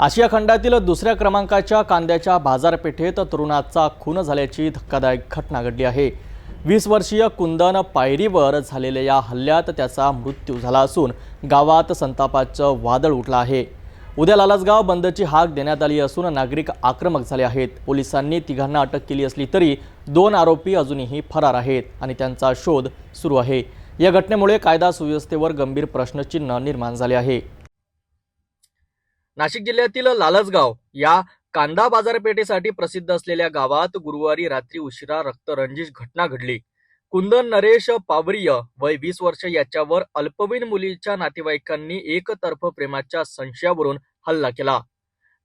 आशिया खंडातील दुसऱ्या क्रमांकाच्या कांद्याच्या बाजारपेठेत तरुणाचा खून झाल्याची धक्कादायक घटना घडली आहे. वीस वर्षीय कुंदन पायरीवर झालेल्या या हल्ल्यात त्याचा मृत्यू झाला असून गावात संतापाचं वादळ उठलं आहे. उद्या लालसगाव बंदची हाक देण्यात आली असून नागरिक आक्रमक झाले आहेत. पोलिसांनी तिघांना अटक केली असली तरी दोन आरोपी अजूनही फरार आहेत आणि त्यांचा शोध सुरू आहे. या घटनेमुळे कायदा सुव्यवस्थेवर गंभीर प्रश्नचिन्ह निर्माण झाले आहे. नाशिक जिल्ह्यातील लालसगाव या कांदा बाजारपेठेसाठी प्रसिद्ध असलेल्या गावात गुरुवारी रात्री उशिरा रक्तरंजित घटना घडली. कुंदन नरेश पावरीय वय वीस वर्ष याच्यावर अल्पवयीन मुलीच्या नातेवाईकांनी एकतर्फ प्रेमाच्या संशयावरून हल्ला केला.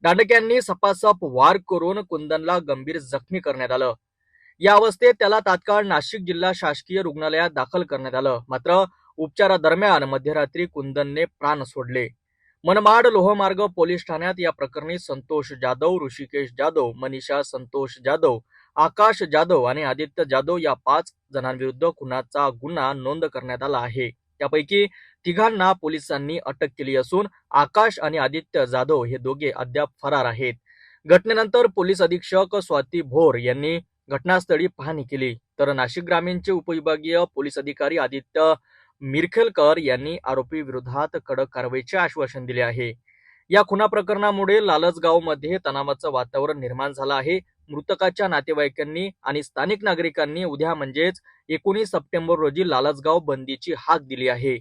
दांडक्यांनी सपासप वार करून कुंदनला गंभीर जखमी करण्यात आलं. या अवस्थेत त्याला तात्काळ नाशिक जिल्हा शासकीय रुग्णालयात दाखल करण्यात आलं. मात्र उपचारादरम्यान मध्यरात्री कुंदनने प्राण सोडले. मनमाड लोहमार्ग पोलीस ठाण्यात या प्रकरणी संतोष जाधव ऋषिकेश जाधव मनीषा संतोष जाधव आकाश जाधव आणि आदित्य जाधव या पाच जणांविरुद्ध खुनाचा गुन्हा नोंद करण्यात आला आहे. त्यापैकी तिघांना पोलिसांनी अटक केली असून आकाश आणि आदित्य जाधव हे दोघे अद्याप फरार आहेत. घटनेनंतर पोलीस अधीक्षक स्वाती भोर यांनी घटनास्थळी पाहणी केली. तर नाशिक ग्रामीणचे उपविभागीय पोलीस अधिकारी आदित्य मिरखेलकर यांनी आरोपी विरोधात कडक कारवाईचे आश्वासन दिले आहे. या खुना प्रकरणामुळे लालसगावमध्ये तणावाचं वातावरण निर्माण झालं आहे. मृतकाच्या नातेवाईकांनी आणि स्थानिक नागरिकांनी उद्या म्हणजेच एकोणीस सप्टेंबर रोजी लालसगाव बंदीची हाक दिली आहे.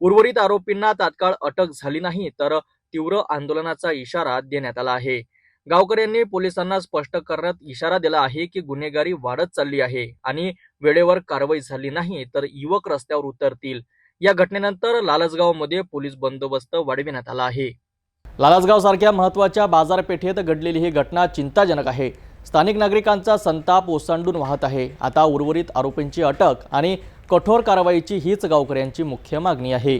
उर्वरित आरोपींना तात्काळ अटक झाली नाही तर तीव्र आंदोलनाचा इशारा देण्यात आला आहे. गावकऱ्यांनी पोलिसांना स्पष्ट करण्यात इशारा दिला आहे की गुन्हेगारी वाढत चालली आहे आणि वेळेवर कारवाई झाली नाही तर युवक रस्त्यावर उतरतील. या घटनेनंतर लालसगावमध्ये पोलीस बंदोबस्त वाढविण्यात आला आहे. लालसगाव सारख्या महत्त्वाच्या बाजारपेठेत घडलेली ही घटना चिंताजनक आहे. स्थानिक नागरिकांचा संताप ओसांडून वाहत आहे. आता उर्वरित आरोपींची अटक आणि कठोर कारवाईची हीच गावकऱ्यांची मुख्य मागणी आहे.